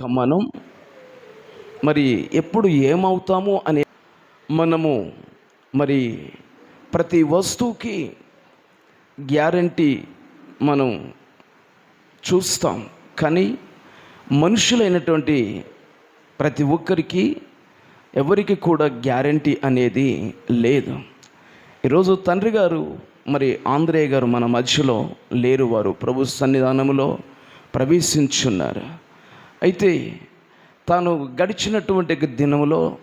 మనం. మరి ఎప్పుడు ఏమవుతాము అనే మనము మరి ప్రతి వస్తువుకి గ్యారంటీ మనం చూస్తాం. కానీ మనుషులైనటువంటి ప్రతి ఒక్కరికి ఎవరికి కూడా గ్యారంటీ అనేది లేదు. ఈరోజు తండ్రి గారు మరి ఆంధ్రేయ గారు మన మధ్యలో లేరు. వారు ప్రభు సన్నిధానంలో ప్రవేశించున్నారు. అయితే తాను గడిచినటువంటి దినములో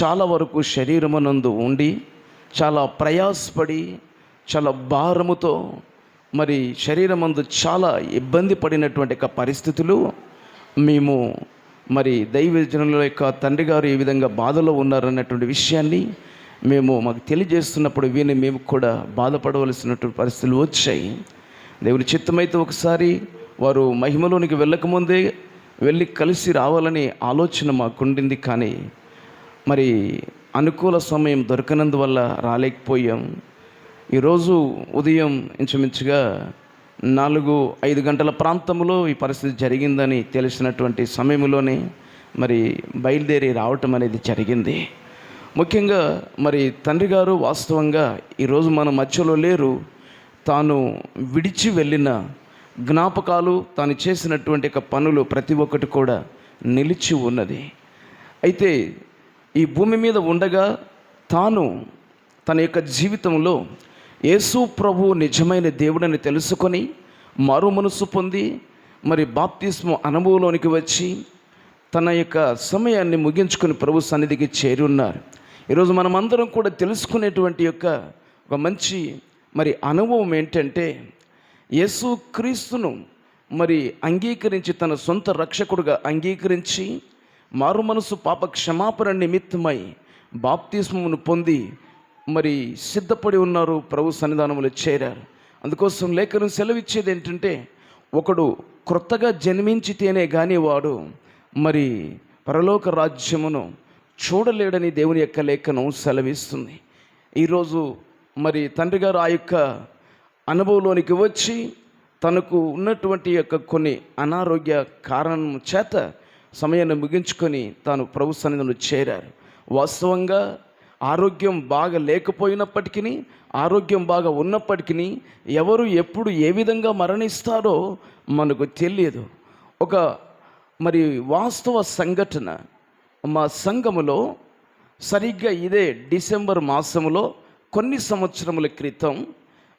చాలా వరకు శరీరమునందు ఉండి చాలా ప్రయాసపడి చాలా భారముతో మరి శరీరమందు చాలా ఇబ్బంది పడినటువంటి యొక్క పరిస్థితులు మేము మరి దైవజనుల యొక్క తండ్రి గారు ఏ విధంగా బాధలో ఉన్నారన్నటువంటి విషయాన్ని మేము మాకు తెలియజేస్తున్నప్పుడు వీని మేము కూడా బాధపడవలసినటువంటి పరిస్థితులు వచ్చాయి. దేవుని చిత్తమైతే ఒకసారి వారు మహిమలోనికి వెళ్ళకముందే వెళ్ళి కలిసి రావాలని ఆలోచన మాకుండింది కానీ మరి అనుకూల సమయం దొరకనందువల్ల రాలేకపోయాం. ఈరోజు ఉదయం ఇంచుమించుగా నాలుగు ఐదు గంటల ప్రాంతంలో ఈ పరిస్థితి జరిగిందని తెలిసినటువంటి సమయంలోనే మరి బయలుదేరి రావటం అనేది జరిగింది. ముఖ్యంగా మరి తండ్రి గారు వాస్తవంగా ఈరోజు మన మధ్యలో లేరు. తాను విడిచి వెళ్ళిన జ్ఞాపకాలు తాను చేసినటువంటి యొక్క పనులు ప్రతి ఒక్కటి కూడా నిలిచి ఉన్నది. అయితే ఈ భూమి మీద ఉండగా తాను తన యొక్క జీవితంలో యేసు ప్రభు నిజమైన దేవుడని తెలుసుకొని మరో మనసు పొంది మరి బాప్తిస్మ అనుభవంలోనికి వచ్చి తన యొక్క సమయాన్ని ముగించుకొని ప్రభు సన్నిధికి చేరి ఉన్నారు ఈరోజు మనం అందరం కూడా తెలుసుకునేటువంటి యొక్క ఒక మంచి మరి అనుభవం ఏంటంటే యేసు క్రీస్తును మరి అంగీకరించి తన సొంత రక్షకుడుగా అంగీకరించి మారు మనసు పాప క్షమాపణ నిమిత్తమై బాప్తిస్మమును పొంది మరి సిద్ధపడి ఉన్నారు ప్రభు సన్నిధానములు చేరారు. అందుకోసం లేఖనం సెలవిచ్చేది ఏంటంటే ఒకడు క్రొత్తగా జన్మించితేనే కానీ వాడు మరి పరలోక రాజ్యమును చూడలేడని దేవుని యొక్క లేఖనం సెలవిస్తుంది. ఈరోజు మరి తండ్రి గారు ఆ యొక్క అనుభవంలోనికి వచ్చి తనకు ఉన్నటువంటి యొక్క కొన్ని అనారోగ్య కారణం చేత సమయాన్ని ముగించుకొని తాను ప్రభు సన్నిధిలో చేరారు. వాస్తవంగా ఆరోగ్యం బాగా లేకపోయినప్పటికీ ఆరోగ్యం బాగా ఉన్నప్పటికీ ఎవరు ఎప్పుడు ఏ విధంగా మరణిస్తారో మనకు తెలియదు. ఒక మరి వాస్తవ సంఘటన మా సంఘములో సరిగ్గా ఇదే డిసెంబర్ మాసంలో కొన్ని సంవత్సరముల క్రితం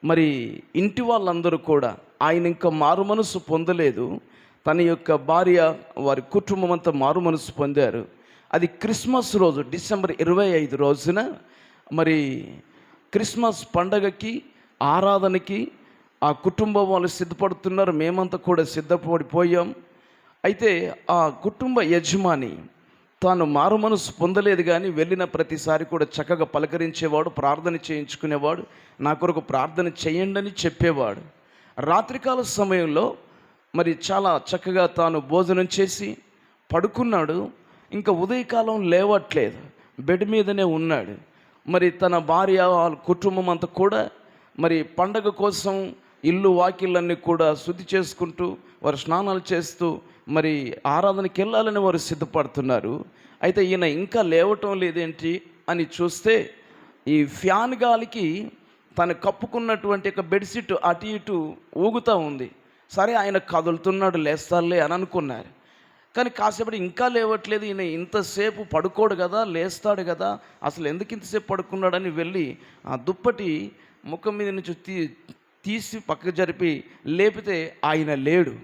మరి ఇంటి వాళ్ళందరూ కూడా ఆయన ఇంకా మారు మనసు పొందలేదు. తన యొక్క భార్య వారి కుటుంబం అంతా మారు మనసు పొందారు. అది క్రిస్మస్ రోజు డిసెంబర్ ఇరవై ఐదు రోజున మరి క్రిస్మస్ పండగకి ఆరాధనకి ఆ కుటుంబం వాళ్ళు సిద్ధపడుతున్నారు. మేమంతా కూడా సిద్ధపడిపోయాం. అయితే ఆ కుటుంబ యజమాని తాను మారు మనసు పొందలేదు కానీ వెళ్ళిన ప్రతిసారి కూడా చక్కగా పలకరించేవాడు ప్రార్థన చేయించుకునేవాడు. నా కొరకు ప్రార్థన చేయండి అని చెప్పేవాడు. రాత్రికాల సమయంలో మరి చాలా చక్కగా తాను భోజనం చేసి పడుకున్నాడు. ఇంకా ఉదయకాలం లేవట్లేదు. బెడ్ మీదనే ఉన్నాడు. మరి తన భార్య వాళ్ళ కుటుంబం అంతా కూడా మరి పండగ కోసం ఇల్లు వాకిళ్ళన్నీ కూడా శుద్ధి చేసుకుంటూ వారు స్నానాలు చేస్తూ మరి ఆరాధనకి వెళ్ళాలని వారు సిద్ధపడుతున్నారు. అయితే ఈయన ఇంకా లేవటం లేదేంటి అని చూస్తే ఈ ఫ్యాన్ గాలికి తను కప్పుకున్నటువంటి ఒక బెడ్షీట్ అటు ఇటు ఊగుతూ ఉంది. సరే ఆయన కదులుతున్నాడు లేస్తాలే అని అనుకున్నారు. కానీ కాసేపటి ఇంకా లేవట్లేదు ఈయన ఇంతసేపు పడుకోడు కదా లేస్తాడు కదా అసలు ఎందుకు ఇంతసేపు పడుకున్నాడని వెళ్ళి ఆ దుప్పటి ముఖం మీద నుంచి తీ తీసి పక్కకు జరిపి లేపితే ఆయన లేడు.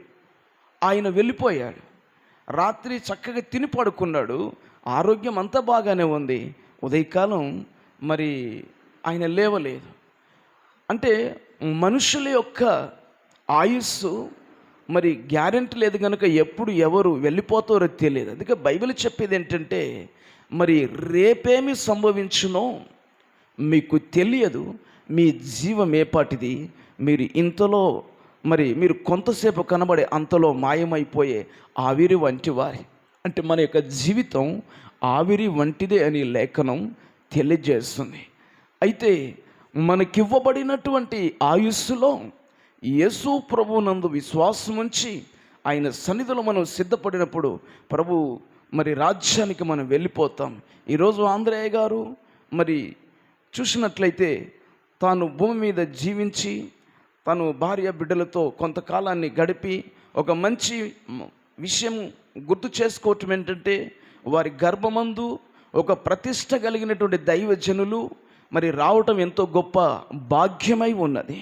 ఆయన వెళ్ళిపోయాడు. రాత్రి చక్కగా తిని పడుకున్నాడు. ఆరోగ్యం అంతా బాగానే ఉంది. ఉదయకాలం మరి ఆయన లేవలేదు. అంటే మనుషుల యొక్క ఆయుస్సు మరి గ్యారెంటీ లేదు కనుక ఎప్పుడు ఎవరు వెళ్ళిపోతారో తెలియదు. అందుకే బైబిల్ చెప్పేది ఏంటంటే మరి రేపేమి సంభవించునో మీకు తెలియదు మీ జీవం ఏపాటిది మీరు ఇంతలో మరి మీరు కొంతసేపు కనబడే అంతలో మాయమైపోయే ఆవిరి వంటి వారి. అంటే మన యొక్క జీవితం ఆవిరి వంటిదే అని లేఖనం తెలియజేస్తుంది. అయితే మనకివ్వబడినటువంటి ఆయుస్సులో యేసు ప్రభునందు విశ్వాసం ఉంచి ఆయన సన్నిధిలో మనం సిద్ధపడినప్పుడు ప్రభు మరి రాజ్యానికి మనం వెళ్ళిపోతాం. ఈరోజు ఆంధ్రయ్య గారు మరి చూసినట్లయితే తాను భూమి మీద జీవించి తను భార్య బిడ్డలతో కొంతకాలాన్ని గడిపి ఒక మంచి విషయం గుర్తు చేసుకోవటం ఏంటంటే వారి గర్భమందు ఒక ప్రతిష్ట కలిగినటువంటి దైవజనులు మరి రావటం ఎంతో గొప్ప భాగ్యమై ఉన్నది.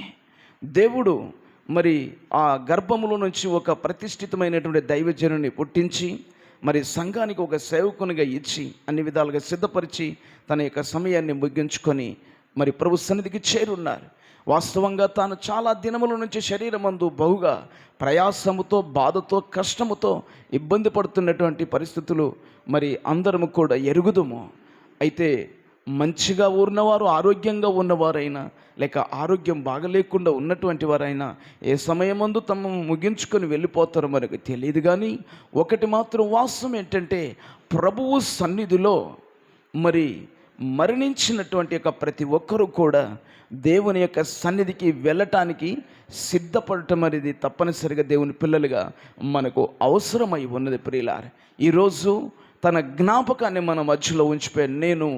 దేవుడు మరి ఆ గర్భములో నుంచి ఒక ప్రతిష్ఠితమైనటువంటి దైవజనుని పుట్టించి మరి సంఘానికి ఒక సేవకునిగా ఇచ్చి అన్ని విధాలుగా సిద్ధపరిచి తన యొక్క సమయాన్ని ముగించుకొని మరి ప్రభు సన్నిధికి చేరున్నారు. వాస్తవంగా తాను చాలా దినముల నుంచి శరీరమందు బహుగా ప్రయాసముతో బాధతో కష్టముతో ఇబ్బంది పడుతున్నటువంటి పరిస్థితులు మరి అందరము కూడా ఎరుగుదుము. అయితే మంచిగా ఉన్నవారు ఆరోగ్యంగా ఉన్నవారైనా లేక ఆరోగ్యం బాగలేకుండా ఉన్నటువంటి వారైనా ఏ సమయమందు తమ ముగించుకొని వెళ్ళిపోతారో మనకు తెలియదు కానీ ఒకటి మాత్రం వాస్తవం ఏంటంటే ప్రభువు సన్నిధిలో మరి మరణించినటువంటి యొక్క ప్రతి ఒక్కరూ కూడా దేవుని యొక్క సన్నిధికి వెళ్ళటానికి సిద్ధపడటం అనేది తప్పనిసరిగా దేవుని పిల్లలుగా మనకు అవసరమై ఉన్నది ప్రియులార్. ఈరోజు తన జ్ఞాపకాన్ని మన మధ్యలో ఉంచిపోయి నేను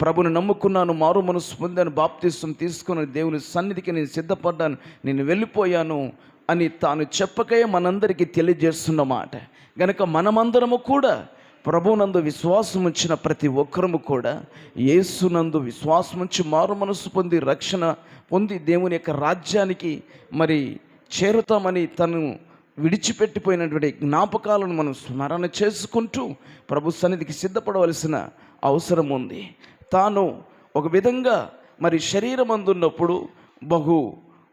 ప్రభుని నమ్ముకున్నాను మారు మనసు పొందాను బాప్తిస్తం తీసుకుని దేవుని సన్నిధికి నేను సిద్ధపడ్డాను నేను వెళ్ళిపోయాను అని తాను చెప్పకే మనందరికీ తెలియజేస్తున్న మాట. గనక మనమందరము కూడా ప్రభునందు విశ్వాసం ఉంచిన ప్రతి ఒక్కరము కూడా యేసునందు విశ్వాసం ఉంచి మారు మనసు పొంది రక్షణ పొంది దేవుని యొక్క రాజ్యానికి మరి చేరుతామని తను విడిచిపెట్టిపోయినటువంటి జ్ఞాపకాలను మనం స్మరణ చేసుకుంటూ ప్రభు సన్నిధికి సిద్ధపడవలసిన అవసరం ఉంది. తాను ఒక విధంగా మరి శరీరం అందున్నప్పుడు బహు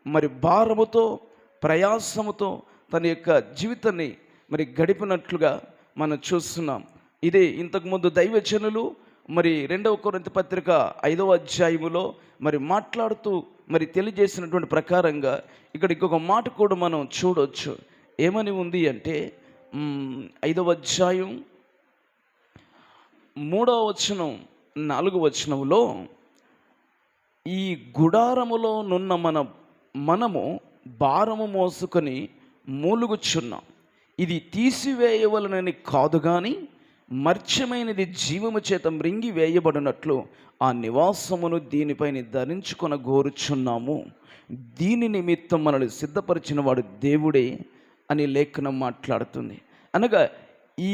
మరి భారముతో ప్రయాసముతో తన యొక్క జీవితాన్ని మరి గడిపినట్లుగా మనం చూస్తున్నాం. ఇదే ఇంతకుముందు దైవచనులు మరి రెండవ కొరింత పత్రిక ఐదవ అధ్యాయములో మరి మాట్లాడుతూ మరి తెలియజేసినటువంటి ప్రకారంగా ఇక్కడ ఇంకొక మాట కూడా మనం చూడవచ్చు ఏమని ఉంది అంటే ఐదవ అధ్యాయం మూడవ వచనం నాలుగు వచనంలో ఈ గుడారములో నున్న మన మనము భారము మోసుకొని మూలుగుచున్నాం. ఇది తీసివేయవలనని కాదు కానీ మర్చ్యమైనది జీవము చేత మృంగి వేయబడినట్లు ఆ నివాసమును దీనిపైన ధరించుకొన గోరుచున్నాము. దీని నిమిత్తం మనల్ని సిద్ధపరిచిన వాడు దేవుడే అని లేఖనం మాట్లాడుతుంది. అనగా ఈ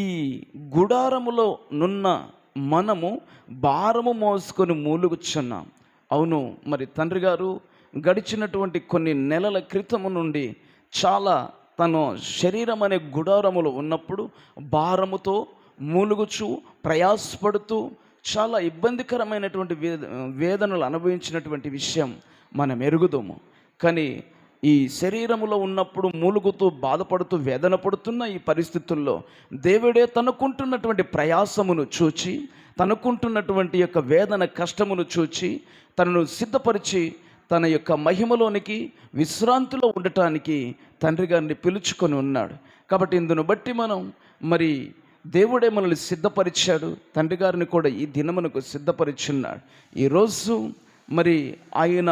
గుడారములో నున్న మనము భారము మోసుకొని మూలుగుచున్నాం. అవును మరి తండ్రి గారు గడిచినటువంటి కొన్ని నెలల క్రితము నుండి చాలా తను శరీరం అనే గుడారములో ఉన్నప్పుడు భారముతో మూలుగుచు ప్రయాసపడుతూ చాలా ఇబ్బందికరమైనటువంటి వేద వేదనలు అనుభవించినటువంటి విషయం మనం ఎరుగుదాము. కానీ ఈ శరీరములో ఉన్నప్పుడు మూలుగుతూ బాధపడుతూ వేదన పడుతున్న ఈ పరిస్థితుల్లో దేవుడే తనకుంటున్నటువంటి ప్రయాసమును చూచి తనకుంటున్నటువంటి యొక్క వేదన కష్టమును చూచి తనను సిద్ధపరిచి తన యొక్క మహిమలోనికి విశ్రాంతిలో ఉండటానికి తండ్రి గారిని పిలుచుకొని ఉన్నాడు. కాబట్టి ఇందును బట్టి మనం మరి దేవుడే మనల్ని సిద్ధపరిచాడు తండ్రి గారిని కూడా ఈ దినమునకు సిద్ధపరిచున్నాడు. ఈరోజు మరి ఆయన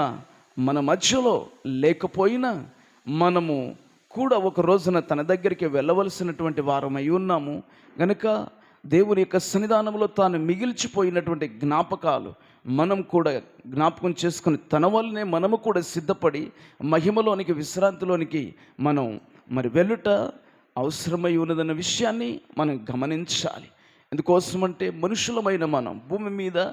మన మధ్యలో లేకపోయినా మనము కూడా ఒక రోజున తన దగ్గరికి వెళ్ళవలసినటువంటి వారమై ఉన్నాము. గనుక దేవుని యొక్క సన్నిధానంలో తాను మిగిల్చిపోయినటువంటి జ్ఞాపకాలు మనం కూడా జ్ఞాపకం చేసుకుని తన వల్లనే మనము కూడా సిద్ధపడి మహిమలోనికి విశ్రాంతిలోనికి మనం మరి వెళ్ళుట అవసరమై ఉన్నదన్న విషయాన్ని మనం గమనించాలి. ఎందుకోసమంటే మనుషులమైన మనం భూమి మీద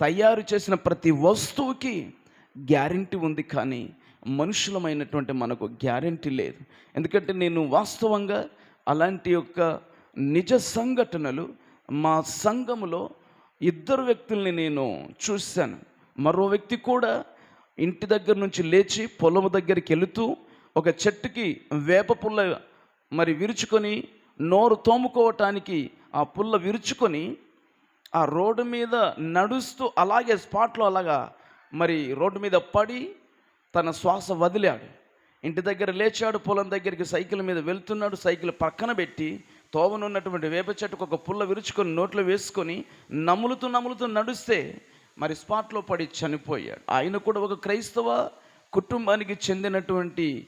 తయారు చేసిన ప్రతి వస్తువుకి గ్యారంటీ ఉంది కానీ మనుషులమైనటువంటి మనకు గ్యారంటీ లేదు. ఎందుకంటే నేను వాస్తవంగా అలాంటి యొక్క నిజ సంఘటనలు మా సంఘములో ఇద్దరు వ్యక్తుల్ని నేను చూశాను. మరో వ్యక్తి కూడా ఇంటి దగ్గర నుంచి లేచి పొలము దగ్గరికి వెళుతూ ఒక చెట్టుకి వేప పుల్ల మరి విరుచుకొని నోరు తోముకోవటానికి ఆ పుల్ల విరుచుకొని ఆ రోడ్డు మీద నడుస్తూ అలాగే స్పాట్లో అలాగా మరి రోడ్డు మీద పడి తన శ్వాస వదిలాడు. ఇంటి దగ్గర లేచాడు పొలం దగ్గరికి సైకిల్ మీద వెళ్తున్నాడు సైకిల్ పక్కన పెట్టి తోవనున్నటువంటి వేప చెట్టుకు ఒక పుల్ల విరుచుకొని నోట్లో వేసుకొని నములుతూ నములుతూ నడుస్తే మరి స్పాట్లో పడి చనిపోయాడు. ఆయన కూడా ఒక క్రైస్తవ కుటుంబానికి చెందినటువంటి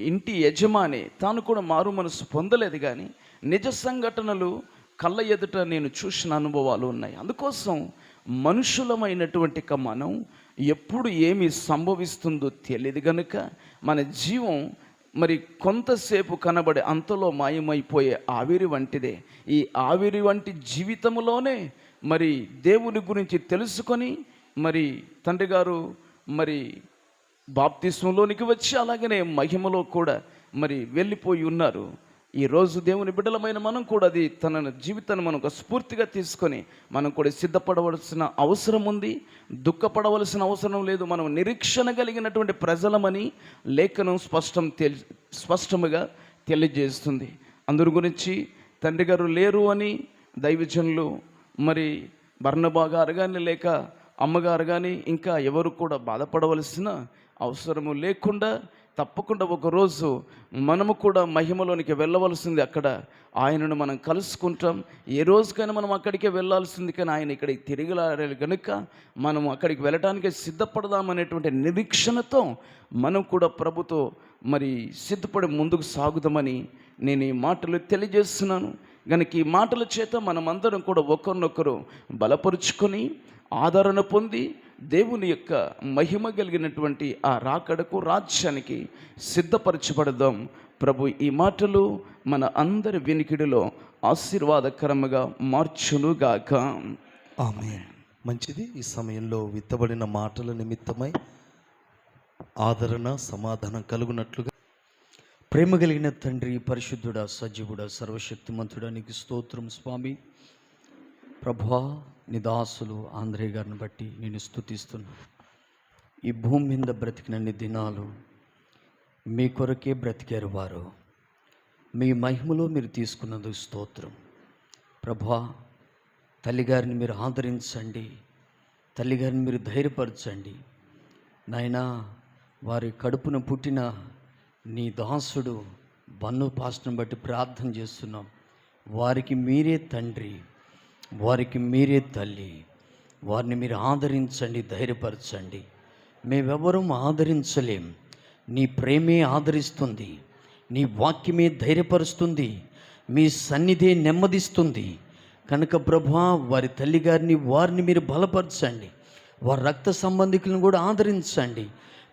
ఇంటి యజమాని. తాను కూడా మారు మనసు పొందలేదు కానీ నిజ సంఘటనలు కళ్ళ ఎదుట నేను చూసిన అనుభవాలు ఉన్నాయి. అందుకోసం మనుషులమైనటువంటి మనం ఎప్పుడు ఏమి సంభవిస్తుందో తెలియదు కనుక మన జీవం మరి కొంతసేపు కనబడే అంతలో మాయమైపోయే ఆవిరి వంటిదే. ఈ ఆవిరి వంటి జీవితంలోనే మరి దేవుని గురించి తెలుసుకొని మరి తండ్రి గారు మరి బాప్తిస్వంలోనికి వచ్చి అలాగనే మహిమలో కూడా మరి వెళ్ళిపోయి ఉన్నారు. ఈరోజు దేవుని బిడ్డలమైన మనం కూడా అది తన జీవితాన్ని మనం ఒక స్ఫూర్తిగా తీసుకొని మనం కూడా సిద్ధపడవలసిన అవసరం ఉంది. దుఃఖపడవలసిన అవసరం లేదు. మనం నిరీక్షణ కలిగినటువంటి ప్రజలమని లేఖనం స్పష్టం తెలి స్పష్టముగా తెలియజేస్తుంది. అందరి గురించి తండ్రి గారు లేరు అని దైవజనులు మరి బర్ణబా గారు కానీ లేక అమ్మగారు కానీ ఇంకా ఎవరు కూడా బాధపడవలసిన అవసరము లేకుండా తప్పకుండా ఒకరోజు మనము కూడా మహిమలోనికి వెళ్ళవలసింది అక్కడ. ఆయనను మనం కలుసుకుంటాం. ఏ రోజుకైనా మనం అక్కడికే వెళ్ళాల్సింది కానీ ఆయన ఇక్కడికి తిరిగి రాలేదు కనుక మనం అక్కడికి వెళ్ళడానికి సిద్ధపడదామనేటువంటి నిరీక్షణతో మనం కూడా ప్రభుతో మరి సిద్ధపడి ముందుకు సాగుదామని నేను ఈ మాటలు తెలియజేస్తున్నాను. కనుక ఈ మాటల చేత మనమందరం కూడా ఒకరినొకరు బలపరుచుకొని ఆదరణ పొంది దేవుని యొక్క మహిమ కలిగినటువంటి ఆ రాకడకు రాజ్యానికి సిద్ధపరచబడదాం. ప్రభు ఈ మాటలు మన అందరి వినికిడిలో ఆశీర్వాదకరముగా మార్చునుగాక. ఆమె మంచిది ఈ సమయంలో విత్తబడిన మాటల నిమిత్తమై ఆదరణ సమాధానం కలుగునట్లుగా. ప్రేమ కలిగిన తండ్రి పరిశుద్ధుడ సజీవుడ సర్వశక్తిమంతుడా నీకు స్తోత్రం స్వామి. ప్రభా నిదాసులు ఆంధ్రే గారిని బట్టి నేను స్తుతిస్తున్నా. ఈ భూమి మీద బ్రతికినన్ని దినాలు మీ కొరకే బ్రతికారు వారు. మీ మహిమలో మీరు తీసుకున్నది స్తోత్రం. ప్రభా తల్లిగారిని మీరు ఆదరించండి. తల్లిగారిని మీరు ధైర్యపరచండి. నాయనా వారి కడుపున పుట్టిన నీ దాసుడు బన్ను పాస్టను బట్టి ప్రార్థన చేస్తున్నాం. వారికి మీరే తండ్రి. వారికి మీరే తల్లి వారిని మీరు ఆదరించండి ధైర్యపరచండి. మేమెవరం ఆదరించలేం. నీ ప్రేమే ఆదరిస్తుంది. నీ వాక్యమే ధైర్యపరుస్తుంది. మీ సన్నిధే నెమ్మదిస్తుంది. కనుక ప్రభా వారి తల్లిగారిని వారిని మీరు బలపరచండి. వారి రక్త సంబంధికులను కూడా ఆదరించండి.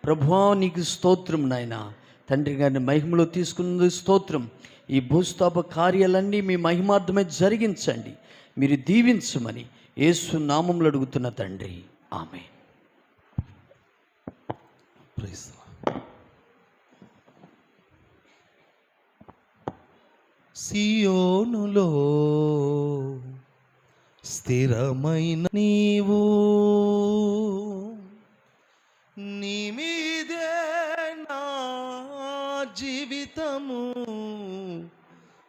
ప్రభా నీకు స్తోత్రం నాయన. తండ్రి గారిని మహిమలో తీసుకున్నది స్తోత్రం. ఈ భూస్థాప కార్యాలన్నీ మీ మహిమార్థమే జరిగించండి. మీరు దీవించమని ఏసు నామంలో అడుగుతున్న తండ్రి. ఆమె సియోనులో స్థిరమైన నీవు నీ మీదే నా జీవితము.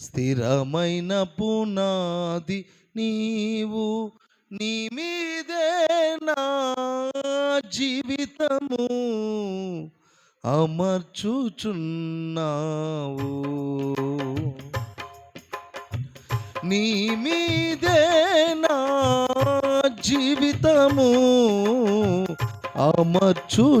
స్థిరమైన పునాది నీవు నీ మీదే నా జీవితము అమర్చుచున్నావు. నీ మీదే నా జీవితము అమర్చుచున్నావు.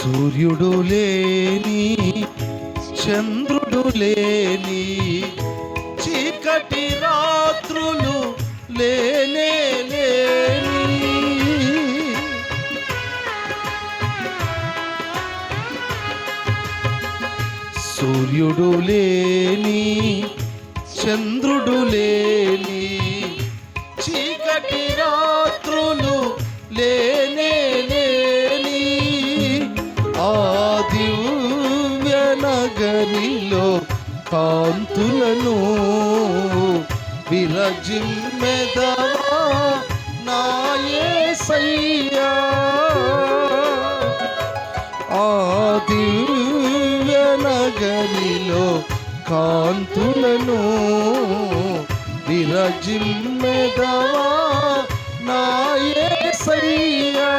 సూర్యుడు లేని చంద్రుడు లేని చీకటి రాత్రులు లేనే లేని. సూర్యుడు లేని చంద్రుడు లేని విరజిమ్మెదవా నాయసయ్యా ఆ దివ్య నగరిలో కాంతులను విరజిమ్మెదవా? నాయసయ్యా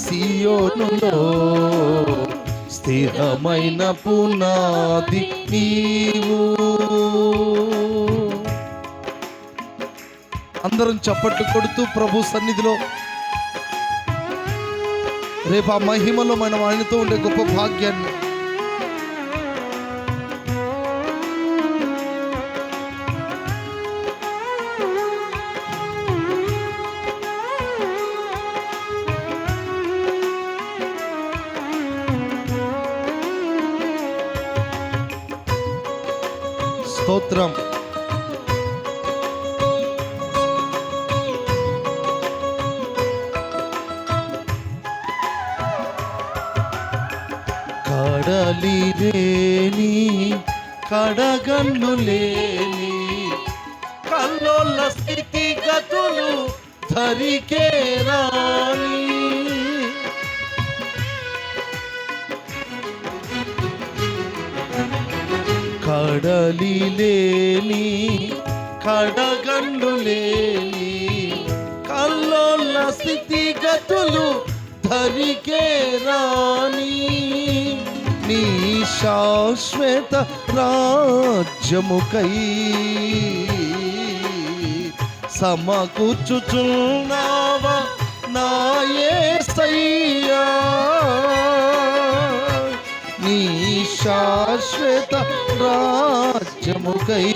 సియోనులో స్థిరమైన పునాది నీవు. అందరం చప్పట్లు కొడుతూ ప్రభు సన్నిధిలో రేపు ఆ మహిమలో మనం ఆయనతో ఉండే గొప్ప భాగ్యాన్ని కడలి లేని కడగన్ను లేని కల్లోల స్థితిగతులు ధరికే రాని కడలి లేని కడగండు లేని కల్లోల స్థితిగతులు ధరికే రాని నీ శాశ్వత రాజ్యముకై సమకూర్చుచున్నావా నాయసయ్యా నీ శాశ్వత రాజ్యముకై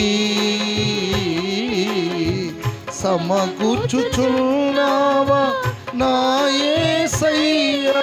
సమకూర్చుచున్నావా నాయసయ్యా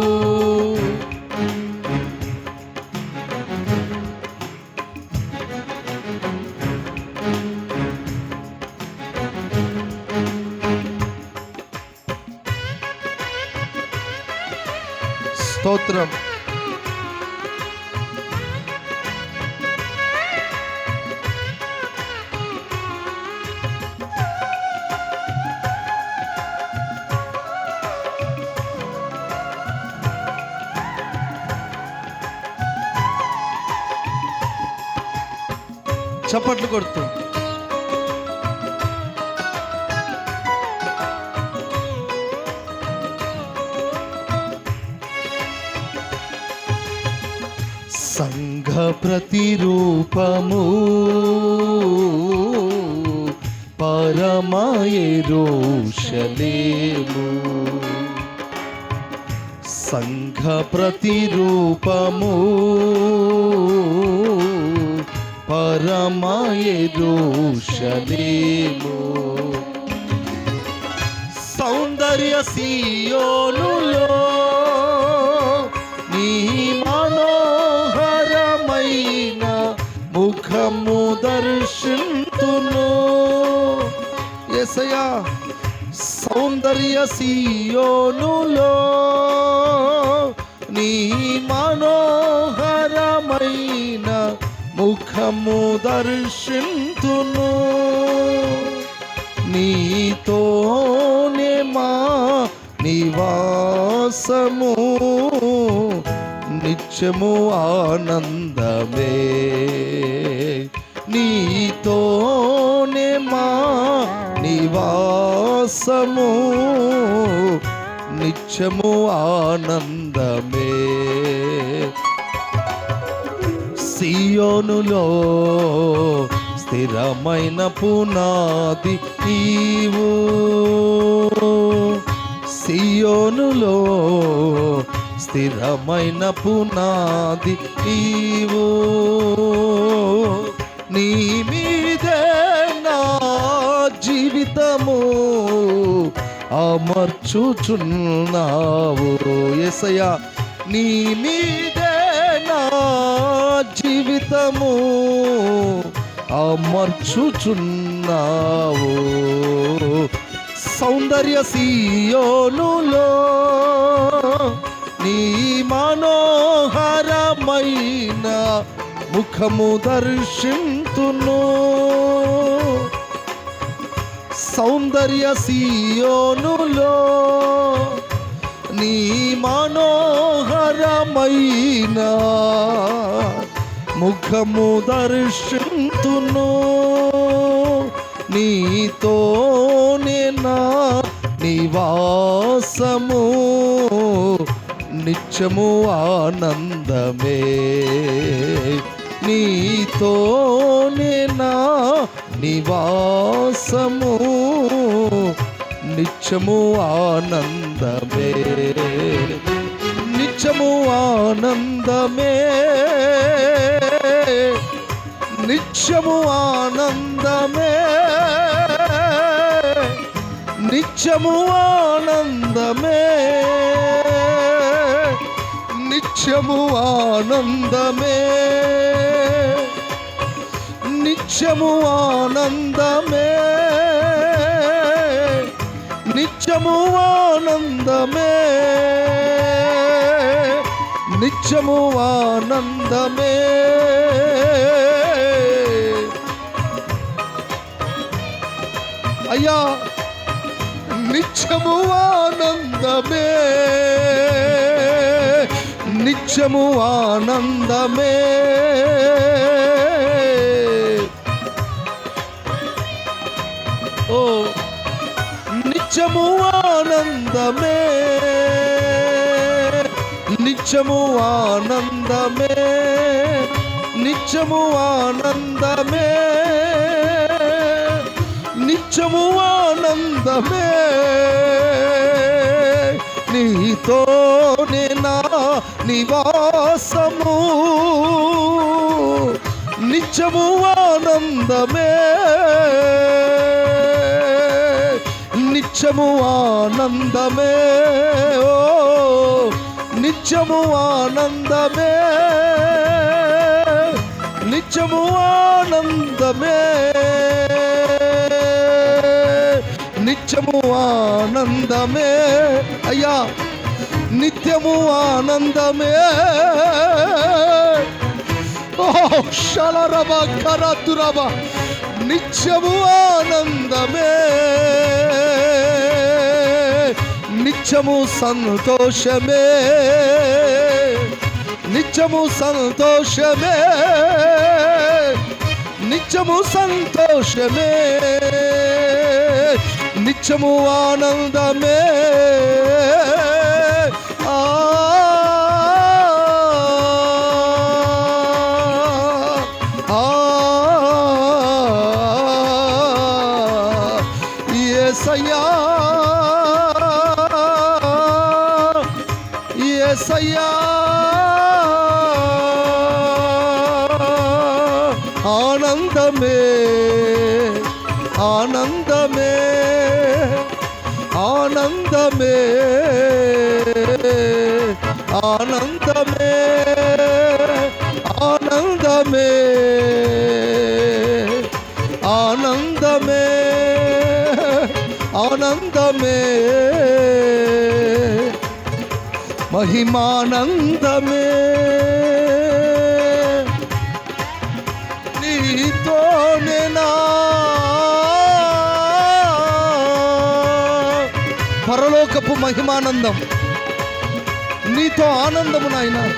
స్తోత్రం చప్పట్లు కొడుతూ. ప్రతిరూపము. పరమయరోషలేము సంఘ ప్రతిరూపము. పరమయరోషలేము సౌందర్య సియోనులో ఎసయా సౌందర్య సీయోనులో నీ మనోహరమైన ముఖము దర్శింతును. నీతోనే మా నివాసము నిత్యము ఆనందమే. నీతోనే మా నివాసము నిత్యము ఆనందమే. సియోనులో స్థిరమైన పునాది నీవు. సియోనులో స్థిరమైన పునాది నీవు. నీ మీదే జీవితము అమర్చుచున్నావు. ఎసయ నీ మీదే నా జీవితము అమర్చుచున్నావు. సౌందర్య సీయోనులో నీ మనోహరమైన ముఖము దర్శింతును. సౌందర్య సీయోనులో నీ మనోహరమైన ముఖము దర్శింతును నీతోనే నా నివాసము. నిత్యము ఆనందమే. నీతోనే నా నివాసము. నిత్యము ఆనందమే. నిత్యము ఆనందమే. నిత్యము ఆనందమే. నిత్యము ఆనందమే. నిత్యము ఆనందమే. నిత్యము ఆనందమే. నిత్యము ఆనందమే. నిత్యము ఆనందమే. అయ్యా నిత్యము ఆనందమే. నిత్యము ఆనందమే. ఓ నిత్యము ఆనందమే. నిత్యము ఆనందమే. నిత్యము ఆనందమే. నిత్యము ఆనందమే. నీతోనే నా నివాసము. నిత్యము ఆనందమే. నిత్యము ఆనందమే. ఓ నిత్యము ఆనందమే. నిత్యము ఆనందమే. నిత్యము ఆనందమే. అయ్యా నిత్యము ఆనందమే. ఓ శలరబ కరతురబ నిత్యము ఆనందమే. నిత్యము సంతోషమే. నిత్యము సంతోషమే. నిత్యము సంతోషమే. నిత్యము ఆనందమే. మహిమానందమే మహిమానందమే. నీతోనే నా పరలోకపు మహిమానందం. నీతో ఆనందము నాయన.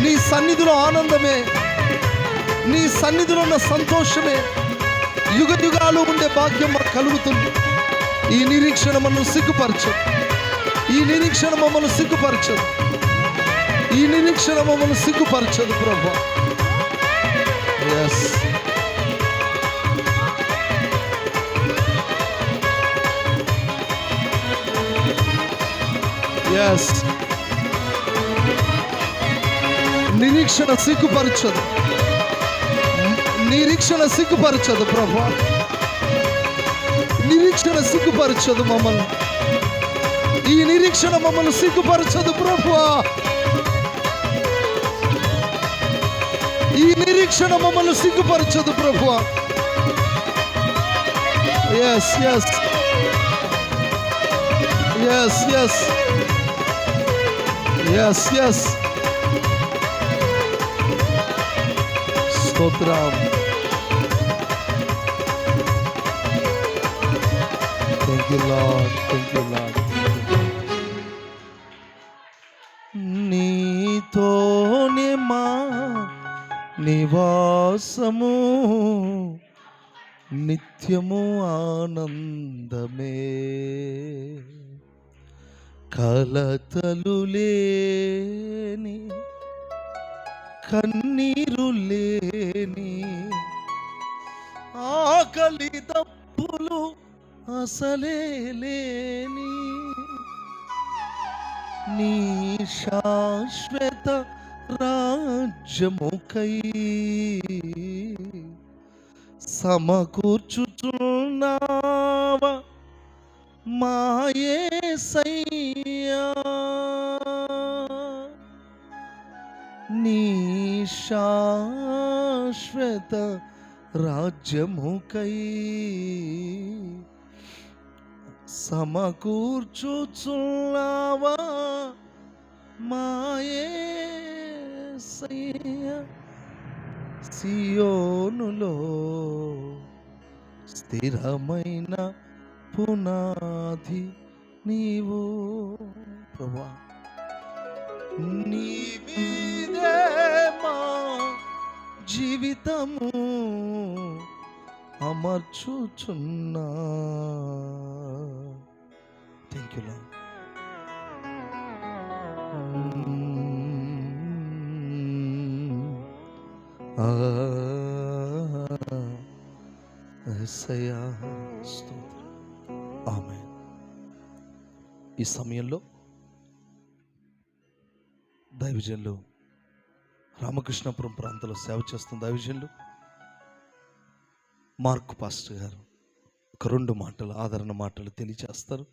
నీ సన్నిధిలో ఆనందమే. నీ సన్నిధిలో ఉన్న సంతోషమే. యుగ యుగాలు ఉండే భాగ్యం మాకు కలుగుతుంది. ఈ నిరీక్షణ మమ్మల్ని సిగ్గుపరచదు ఈ నిరీక్షణ మమ్మల్ని సిగ్గుపరచదు ఈ నిరీక్షణ మమ్మల్ని సిగ్గుపరచదు ప్రభు. ఎస్ ఎస్ నిరీక్షణ సిగ్గుపరచదు. నిరీక్షణ సిగ్గుపరచదు ప్రభా. నిరీక్షణ సిగ్గుపరచదు మమ్మల్ని. ఈ నిరీక్షణ మమ్మల్ని సిగ్గుపరచదు ప్రభు ఈ నిరీక్షణ మమ్మల్ని సిగ్గుపరచదు ప్రభు yes yes yes yes yes yes స్తోత్రం thank you lord thank you lord నీతోనే మా నివాసము నిత్యము ఆనందమే. కలతలు లేని కన్నీరు లేని ఆకలి తప్పులు అసలే లేని నీ శాశ్వత రాజ్యముకై సమకూర్చుచున్నావా? మాయే సయ్యా. నీ శాశ్వత రాజ్యముకై సమకూర్చుచున్నావా? మాయే సియోనులో స్థిరమైన పునాది నీవు. ప్రభా నీ మీదే మా జీవితము. అమర్చుచున్నా. థ్యాంక్ యూ ఆమె ఈ సమయంలో దైవజన్లు రామకృష్ణపురం ప్రాంతంలో సేవ చేస్తున్న దైవజన్లు మార్క్ పాస్టర్ గారు ఒక రెండు మాటలు ఆదరణ మాటలు తెలియచేస్తారు.